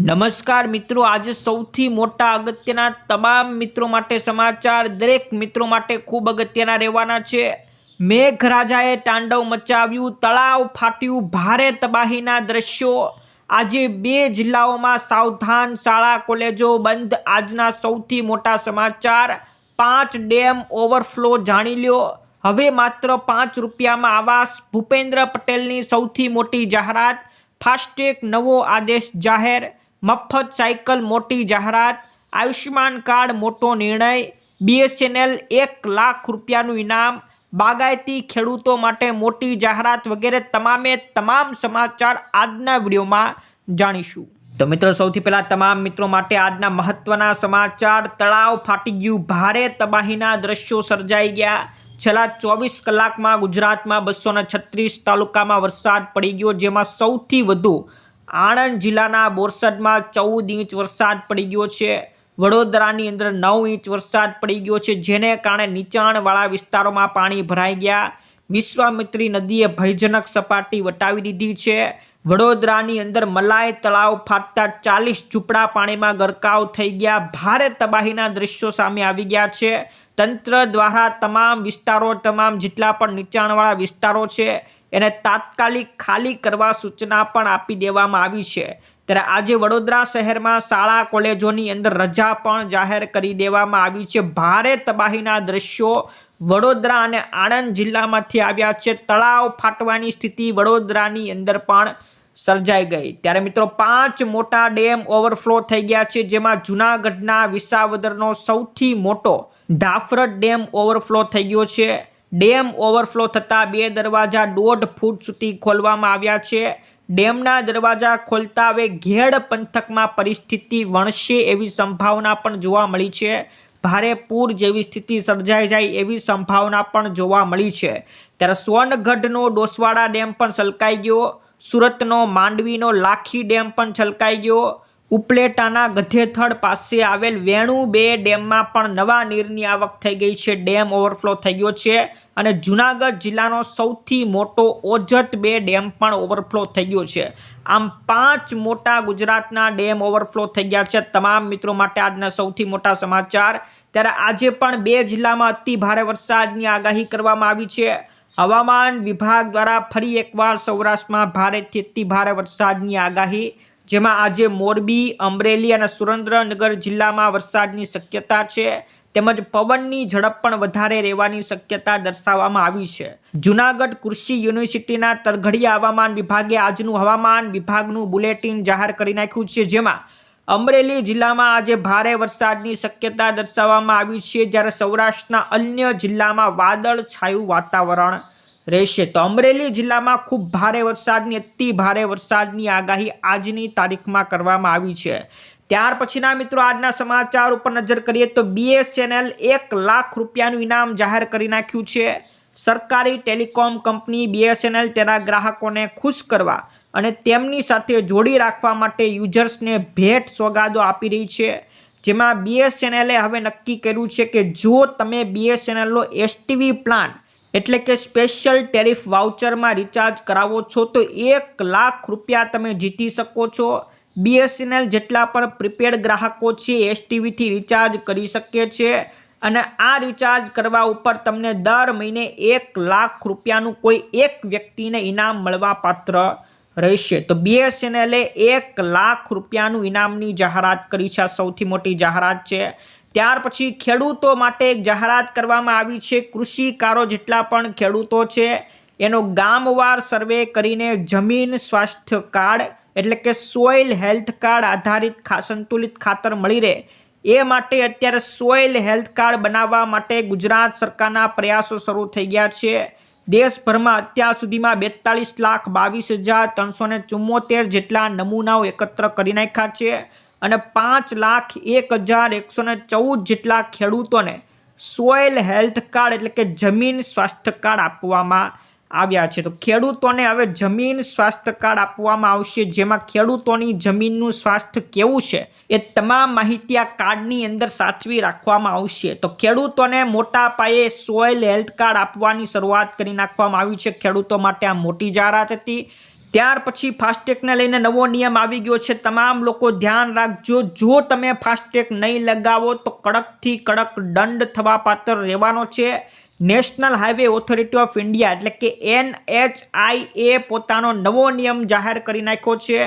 નમસ્કાર મિત્રો, આજે સૌથી મોટા અગત્યના તમામ મિત્રો માટે સમાચાર, દરેક મિત્રો માટે ખૂબ અગત્યના રહેવાના છે. મેઘરાજાએ તાંડવ મચાવ્યું, તળાવ ફાટ્યું, ભારે તબાહીના દ્રશ્યો. આજે બે જિલ્લાઓમાં સાવધાન શાળા, કોલેજો બંધ. આજના સૌથી મોટા સમાચાર, પાંચ ડેમ ઓવરફ્લો જાણી લ્યો. હવે માત્ર પાંચ રૂપિયામાં આવાસ. ભૂપેન્દ્ર પટેલની સૌથી મોટી જાહેરાત, ફાસ્ટેગ નવો આદેશ જાહેર. મફત સાયકલ, મોટી જાહેરાત, આયુષ્યમાન કાર્ડ, મોટો નિર્ણય, બીએસએનએલ, એક લાખ રૂપિયાનું ઇનામ, બાગાયતી ખેડૂતો માટે મોટી જાહેરાત વગેરે તમામે તમામ સમાચાર આજના વિડીયોમાં જાણીશું. તો મિત્રો, સૌથી પહેલાં તમામ મિત્રો માટે આજના મહત્વના સમાચાર. તળાવ ફાટી ગયું, ભારે તબાહીના દ્રશ્યો સર્જાઈ ગયા. છેલ્લા ચોવીસ કલાકમાં ગુજરાતમાં બસો છત્રીસ તાલુકામાં વરસાદ પડી ગયો, જેમાં સૌથી વધુ આણંદ જિલ્લાના બોરસદમાં ચૌદ ઇંચ વરસાદ પડી ગયો છે. વડોદરાની અંદર નવ ઇંચ વરસાદ પડી ગયો છે, જેને કારણે નીચાણવાળા વિસ્તારોમાં પાણી ભરાઈ ગયા. વિશ્વામિત્રી નદીએ ભયજનક સપાટી વટાવી દીધી છે. વડોદરાની અંદર મલાઈ તળાવ ફાટતા ચાલીસ ઝૂંપડા પાણીમાં ગરકાવ થઈ ગયા. ભારે તબાહીના દ્રશ્યો સામે આવી ગયા છે. તંત્ર દ્વારા તમામ વિસ્તારો, તમામ જેટલા પણ નીચાણવાળા વિસ્તારો છે એને તાત્કાલિક ખાલી કરવા સૂચના પણ આપી દેવામાં આવી છે. ત્યારે આજે વડોદરા શહેરમાં શાળા કોલેજોની અંદર રજા પણ જાહેર કરી દેવામાં આવી છે. ભારે તબાહીના દ્રશ્યો વડોદરા અને આણંદ જિલ્લામાંથી આવ્યા છે. તળાવ ફાટવાની સ્થિતિ વડોદરાની અંદર પણ સર્જાઈ ગઈ. ત્યારે મિત્રો, પાંચ મોટા ડેમ ઓવરફ્લો થઈ ગયા છે, જેમાં જૂનાગઢના વિસાવદરનો સૌથી મોટો ધાફરટ ડેમ ઓવરફ્લો થઈ ગયો છે. ડેમ ઓવરફ્લો થતાં બે દરવાજા દોઢ ફૂટ સુધી ખોલવામાં આવ્યા છે. ડેમના દરવાજા ખોલતા હવે ઘેડ પંથકમાં પરિસ્થિતિ વણશે એવી સંભાવના પણ જોવા મળી છે. ભારે પૂર જેવી સ્થિતિ સર્જાઈ જાય એવી સંભાવના પણ જોવા મળી છે. ત્યારે સોનગઢનો ડોસવાડા ડેમ પણ છલકાઈ ગયો. સુરતનો માંડવીનો લાખી ડેમ પણ છલકાઈ ગયો. ઉપલેટાના ગધેથડ પાસે આવેલ વેણુ બે ડેમમાં પણ નવા નીરની આવક થઈ ગઈ છે. ડેમ ઓવરફ્લો થઈ ગયો છે અને જુનાગઢ જિલ્લાનો સૌથી મોટો ઓજત બે ડેમ પણ ઓવરફ્લો થઈ ગયો છે. આમ પાંચ મોટા ગુજરાતના ડેમ ઓવરફ્લો થઈ ગયા છે. તમામ મિત્રો માટે આજના સૌથી મોટા સમાચાર. ત્યારે આજે પણ બે જિલ્લામાં અતિ ભારે વરસાદની આગાહી કરવામાં આવી છે. હવામાન વિભાગ દ્વારા ફરી એકવાર સૌરાષ્ટ્રમાં ભારેથી અતિ ભારે વરસાદની આગાહી જેમાં આજે મોરબી, અમરેલી અને સુરેન્દ્રનગર જિલ્લામાં વરસાદની શક્યતા છે. તેમજ પવનની ઝડપ પણ વધારે રહેવાની શક્યતા દર્શાવવામાં આવી છે. જુનાગઢ કૃષિ યુનિવર્સિટીના તરઘડીયા હવામાન વિભાગે આજનું હવામાન વિભાગનું બુલેટિન જાહેર કરી નાખ્યું છે, જેમાં અમરેલી જિલ્લામાં આજે ભારે વરસાદની શક્યતા દર્શાવવામાં આવી છે, જ્યારે સૌરાષ્ટ્રના અન્ય જિલ્લામાં વાદળ છાયું વાતાવરણ રહેશે. તો અમરેલી જિલ્લામાં ખૂબ ભારે વરસાદની, અતિ ભારે વરસાદની આગાહી આજની તારીખમાં કરવામાં આવી છે. ત્યાર પછીના મિત્રો આજના સમાચાર ઉપર નજર કરીએ તો બીએસએનએલ એક લાખ રૂપિયાનું ઇનામ જાહેર કરી નાખ્યું છે. સરકારી ટેલિકોમ કંપની બીએસએનએલ તેના ગ્રાહકોને ખુશ કરવા અને તેમની સાથે જોડી રાખવા માટે યુઝર્સને ભેટ સોગાદો આપી રહી છે. જેમાં બીએસએનએલે હવે નક્કી કર્યું છે કે જો તમે બીએસએનએલનો એસટીવી પ્લાન એટલે કે સ્પેશિયલ ટેરિફ વાઉચરમાં રિચાર્જ કરાવો છો તો એક લાખ રૂપિયા તમે જીતી શકો છો. બીએસએનએલ જેટલા પણ પ્રીપેડ ગ્રાહકો છે એસટીવીથી રિચાર્જ કરી શકે છે. અને આ રિચાર્જ કરવા ઉપર તમને દર મહિને એક લાખ રૂપિયાનું કોઈ એક વ્યક્તિને ઇનામ મળવા પાત્ર રહેશે. તો બીએસએનએલે એક લાખ રૂપિયાનું ઇનામની જાહેરાત કરી છે. સૌથી મોટી જાહેરાત છે. ત્યાર પછી ખેડૂતો માટે એક જાહેરાત કરવામાં આવી છે. કૃષિકારો જેટલા પણ ખેડૂતો છે, એનો ગામવાર સર્વે કરીને જમીન સ્વાસ્થ્ય કાર્ડ એટલે કે સોઇલ હેલ્થ કાર્ડ આધારિત સંતુલિત ખાતર મળી રહે. એ માટે અત્યારે સોઇલ હેલ્થ કાર્ડ બનાવવા માટે ગુજરાત સરકારના પ્રયાસો શરૂ થઈ ગયા છે. દેશભરમાં અત્યાર સુધીમાં બેતાલીસ લાખ બાવીસ હજાર ત્રણસો ને જેટલા નમૂનાઓ એકત્ર કરી નાખ્યા છે. અને પાંચ લાખ એક હજાર એકસો ને ચૌદ જેટલા ખેડૂતોને સોઇલ હેલ્થ કાર્ડ એટલે કે જમીન સ્વાસ્થ્ય કાર્ડ આપવામાં આવ્યા છે. તો ખેડૂતોને હવે જમીન સ્વાસ્થ્ય કાર્ડ આપવામાં આવશે. જેમાં ખેડૂતોની જમીનનું સ્વાસ્થ્ય કેવું છે એ તમામ માહિતી આ કાર્ડની અંદર સાચવી રાખવામાં આવશે. તો ખેડૂતોને મોટા પાયે સોઇલ હેલ્થ કાર્ડ આપવાની શરૂઆત કરી નાખવામાં આવી છે. ખેડૂતો માટે આ મોટી જાહેરાત હતી. ત્યાર પછી ફાસ્ટેગને લઈને નવો નિયમ આવી ગયો છે. તમામ લોકો ધ્યાન રાખજો. જો તમે ફાસ્ટેગ નહીં લગાવો તો કડકથી કડક દંડ થવા પાત્ર રહેવાનો છે. National highway authority of India એટલે કે એનએચઆઈએ પોતાનો નવો નિયમ જાહેર કરી નાખ્યો છે.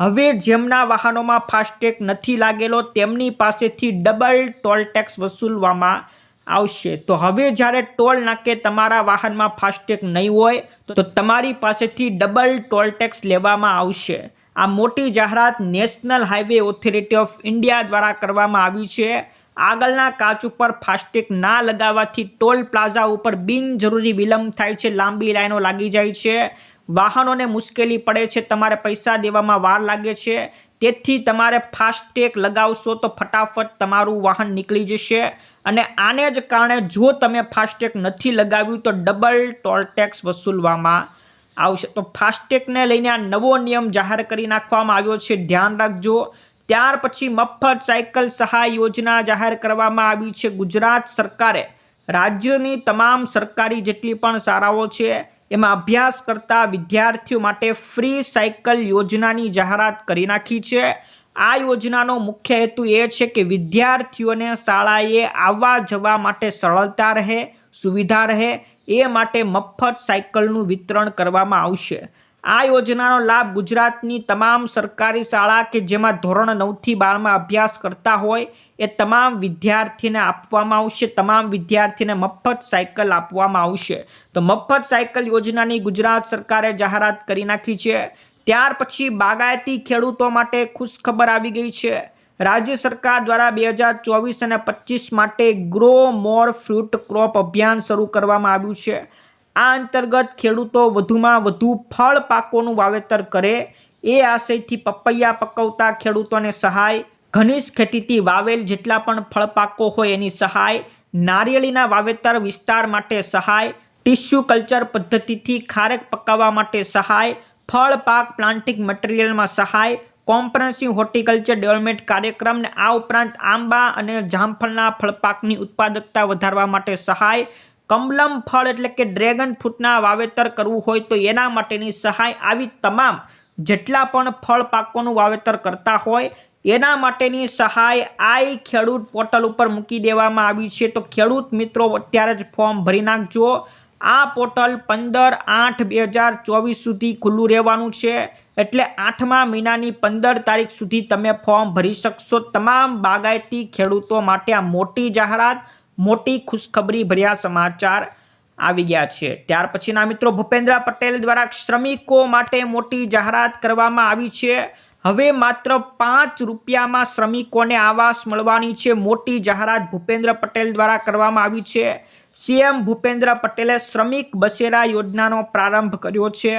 હવે જેમના વાહનોમાં ફાસ્ટેગ નથી લાગેલો તેમની પાસેથી ડબલ ટોલ ટેક્સ વસૂલવામાં આવશે. તો હવે જ્યારે ટોલ નાકે તમારા વાહનમાં ફાસ્ટેગ નહીં હોય, તો તમારી પાસેથી ડબલ ટોલ ટેક્સ લેવામાં આવશે. આ મોટી જાહેરાત national highway authority of India દ્વારા કરવામાં આવી છે. આગળના કાચ ઉપર ફાસ્ટેગ ના લગાવવાથી ટોલ પ્લાઝા ઉપર બિનજરૂરી વિલંબ થાય છે, લાંબી લાઈનો લાગી જાય છે. વાહનોને મુશ્કેલી પડે છે, તમારે પૈસા દેવામાં વાર લાગે છે. તેથી તમારે ફાસ્ટેગ લગાવશો તો ફટાફટ તમારું વાહન નીકળી જશે. અને આને જ કારણે જો તમે ફાસ્ટેગ નથી લગાવ્યું, તો ડબલ ટોલ ટેક્સ વસૂલવામાં આવશે. તો ફાસ્ટેગને લઈને આ નવો નિયમ જાહેર કરી નાખવામાં આવ્યો છે. ધ્યાન રાખજો. ત્યાર પછી મફત સાયકલ સહાય યોજના જાહેર કરવામાં આવી છે. ગુજરાત સરકારે રાજ્યની તમામ સરકારી જેટલી પણ શાળાઓ છે, એમાં અભ્યાસ કરતા વિદ્યાર્થીઓ માટે ફ્રી સાયકલ યોજનાની જાહેરાત કરી નાખી છે. આ યોજનાનો મુખ્ય હેતુ એ છે કે વિદ્યાર્થીઓને શાળાએ આવવા જવા માટે સરળતા રહે, સુવિધા રહે, એ માટે મફત સાયકલનું વિતરણ કરવામાં આવશે. આ યોજનાનો લાભ ગુજરાતની તમામ સરકારી શાળા કે જેમાં ધોરણ નવથી બારમાં અભ્યાસ કરતા હોય, એ તમામ વિદ્યાર્થીને આપવામાં આવશે, તમામ વિદ્યાર્થીને મફત સાયકલ આપવામાં આવશે. તો મફત સાયકલ યોજનાની ગુજરાત સરકારે જાહેરાત કરી નાખી છે. ત્યાર પછી બાગાયતી ખેડૂતો માટે ખુશખબર આવી ગઈ છે. રાજ્ય સરકાર દ્વારા બે હજાર ચોવીસ અને પચીસ માટે ગ્રો મોર ફ્રૂટ ક્રોપ અભિયાન શરૂ કરવામાં આવ્યું છે. આ અંતર્ગત ખેડૂતો વધુમાં વધુ ફળ પાકોનું વાવેતર કરે, એ આશયથી પપૈયા પકવતા ખેડૂતોને સહાય, ઘનિષ્ઠ ખેતીથી વાવેલ જેટલા પણ ફળ પાકો હોય એની સહાય, નારિયેળીના વાવેતર વિસ્તાર માટે સહાય ટીસ્યુ કલ્ચર પદ્ધતિથી ખારેક પકાવવા માટે સહાય ફળ, પાક, પ્લાન્ટિંગ મટીરિયલમાં સહાય, કોમ્પ્રહેન્સિવ હોર્ટિકલ્ચર ડેવલપમેન્ટ કાર્યક્રમને આ ઉપરાંત આંબા અને જામફળના ફળપાકની ઉત્પાદકતા વધારવા માટે સહાય, કમલમ ફળ એટલે કે ડ્રેગન ફ્રૂટના વાવેતર કરવું હોય તો એના માટેની સહાય આવી તમામ જેટલા પણ ફળ પાકોનું વાવેતર કરતા હોય એના માટેની સહાય આઈ ખેડૂત પોર્ટલ ઉપર મૂકી દેવામાં આવી છે. તો ખેડૂત મિત્રો, અત્યારે જ ફોર્મ ભરી નાખજો. આ પોર્ટલ પંદર આઠ બે હજાર ચોવીસ સુધી ખુલ્લું રહેવાનું છે. એટલે આઠમા મહિનાની પંદર તારીખ સુધી તમે ફોર્મ ભરી શકશો તમામ બાગાયતી ખેડૂતો માટે આ મોટી જાહેરાત, મોટી ખુશખબરી ભર્યા સમાચાર આવી ગયા છે. ત્યાર પછીના મિત્રો ભૂપેન્દ્ર પટેલ દ્વારા શ્રમિકો માટે મોટી જાહેરાત કરવામાં આવી છે. હવે માત્ર પાંચ રૂપિયામાં શ્રમિકોને આવાસ મળવાની છે. મોટી જાહેરાત ભૂપેન્દ્ર પટેલ દ્વારા કરવામાં આવી છે. સીએમ ભૂપેન્દ્ર પટેલે શ્રમિક બસેરા યોજનાનો પ્રારંભ કર્યો છે.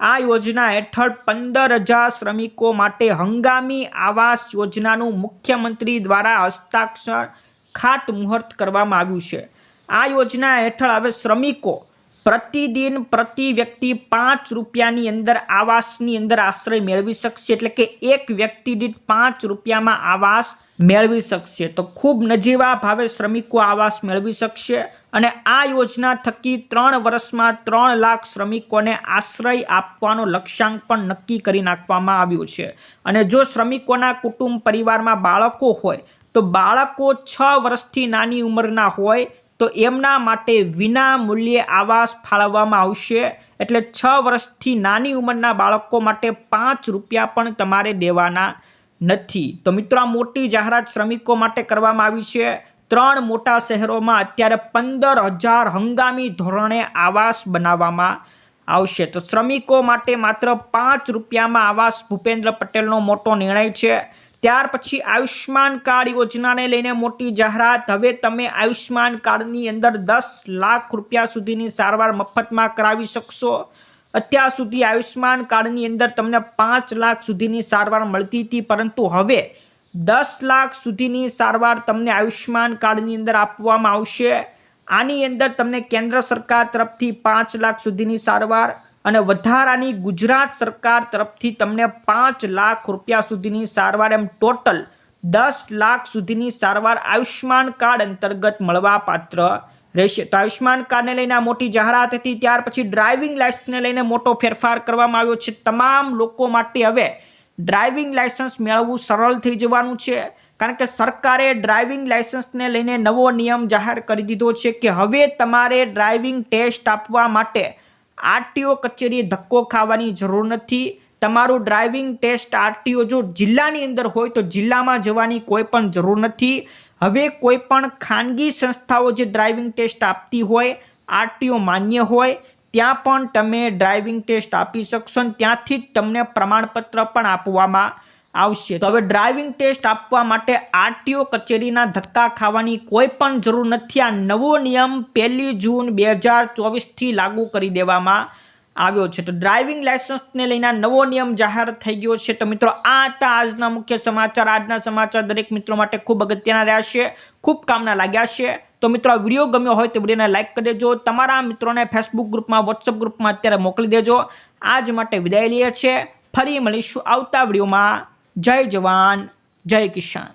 આ યોજના હેઠળ પંદર હજાર શ્રમિકો માટે હંગામી આવાસ યોજનાનું મુખ્યમંત્રી દ્વારા હસ્તાક્ષર ખાતમુહૂર્ત કરવામાં આવ્યું છે. આ યોજના હેઠળ હવે શ્રમિકો પ્રતિદિન પ્રતિ વ્યક્તિ પાંચ રૂપિયાની અંદર આવાસની અંદર આશ્રય મેળવી શકશે, એટલે કે એક વ્યક્તિ દીઠ પાંચ રૂપિયામાં આવાસ મેળવી શકશે. તો ખૂબ નજીવા ભાવે શ્રમિકો આવાસ મેળવી શકશે. અને આ યોજના થકી ત્રણ વર્ષમાં ત્રણ લાખ શ્રમિકોને આશ્રય આપવાનો લક્ષ્યાંક પણ નક્કી કરી નાખવામાં આવ્યું છે. અને જો શ્રમિકોના કુટુંબ પરિવારમાં બાળકો હોય, તો બાળકો છ વર્ષથી નાની ઉંમરના હોય, તો એમના માટે વિના મૂલ્યે આવાસ ફાળવવામાં આવશે. એટલે છ વર્ષથી નાની ઉંમરના બાળકો માટે પાંચ રૂપિયા પણ તમારે દેવાના નથી. તો મિત્રો, આ મોટી જાહેરાત શ્રમિકો માટે કરવામાં આવી છે. ત્રણ મોટા શહેરોમાં અત્યારે પંદર હજાર હંગામી ધોરણે આવાસ બનાવવામાં આવશે. તો શ્રમિકો માટે માત્ર પાંચ રૂપિયામાં આવાસ ભૂપેન્દ્ર પટેલનો મોટો નિર્ણય છે. ત્યાર પછી આયુષ્માન કાર્ડ યોજનાને લઈને મોટી જાહેરાત. હવે તમે આયુષ્માન કાર્ડની અંદર દસ લાખ રૂપિયા સુધીની સારવાર મફતમાં કરાવી શકશો. અત્યાર સુધી આયુષ્માન કાર્ડની અંદર તમને પાંચ લાખ સુધીની સારવાર મળતી હતી, પરંતુ હવે દસ લાખ સુધીની સારવાર તમને આયુષ્યમાન કાર્ડની અંદર આપવામાં આવશે. આની અંદર તમને કેન્દ્ર સરકાર તરફથી પાંચ લાખ સુધીની સારવાર અને વધારાની ગુજરાત સરકાર તરફથી તમને પાંચ લાખ રૂપિયા સુધીની સારવાર એમ ટોટલ દસ લાખ સુધીની સારવાર આયુષ્યમાન કાર્ડ અંતર્ગત મળવા પાત્ર રહેશે. તો આયુષ્યમાન કાર્ડને લઈને મોટી જાહેરાત હતી, ત્યાર પછી ડ્રાઇવિંગ લાયસન્સને લઈને મોટો ફેરફાર કરવામાં આવ્યો છે. તમામ લોકો માટે હવે ડ્રાઇવિંગ લાયસન્સ મેળવવું સરળ થઈ જવાનું છે. કારણ કે સરકારે ડ્રાઇવિંગ લાયસન્સને લઈને નવો નિયમ જાહેર કરી દીધો છે કે હવે તમારે ડ્રાઇવિંગ ટેસ્ટ આપવા માટે આરટીઓ કચેરીએ ધક્કો ખાવાની જરૂર નથી. તમારું ડ્રાઇવિંગ ટેસ્ટ આરટીઓ જો જિલ્લાની અંદર હોય તો જિલ્લામાં જવાની કોઈ પણ જરૂર નથી. હવે કોઈ પણ ખાનગી સંસ્થાઓ જે ડ્રાઇવિંગ ટેસ્ટ આપતી હોય, આરટીઓ માન્ય હોય ત્યાં પણ તમે ડ્રાઇવિંગ ટેસ્ટ આપી શકશો અને ત્યાંથી જ તમને પ્રમાણપત્ર પણ આપવામાં આવશે. તો હવે ડ્રાઇવિંગ ટેસ્ટ આપવા માટે આરટીઓ કચેરીના ધક્કા ખાવાની કોઈ પણ જરૂર નથી. આ નવો નિયમ પહેલી જૂન બે હજાર ચોવીસથી લાગુ કરી દેવામાં આવ્યો છે. તો ડ્રાઇવિંગ લાયસન્સને લઈને નવો નિયમ જાહેર થઈ ગયો છે. તો મિત્રો, આ હતા આજના મુખ્ય સમાચાર. આજના સમાચાર દરેક મિત્રો માટે ખૂબ અગત્યના રહ્યા છે. ખૂબ કામના લાગ્યા છે. તો મિત્રો આ વીડિયો ગમ્યો હોય તો વિડીયોને લાઇક કરી દેજો. તમારા મિત્રોને ફેસબુક ગ્રુપમાં વોટ્સઅપ ગ્રુપમાં અત્યારે મોકલી દેજો. આજ માટે વિદાય લઈએ છીએ. ફરી મળીશું આવતા વિડીયોમાં. જય જવાન, જય કિસાન.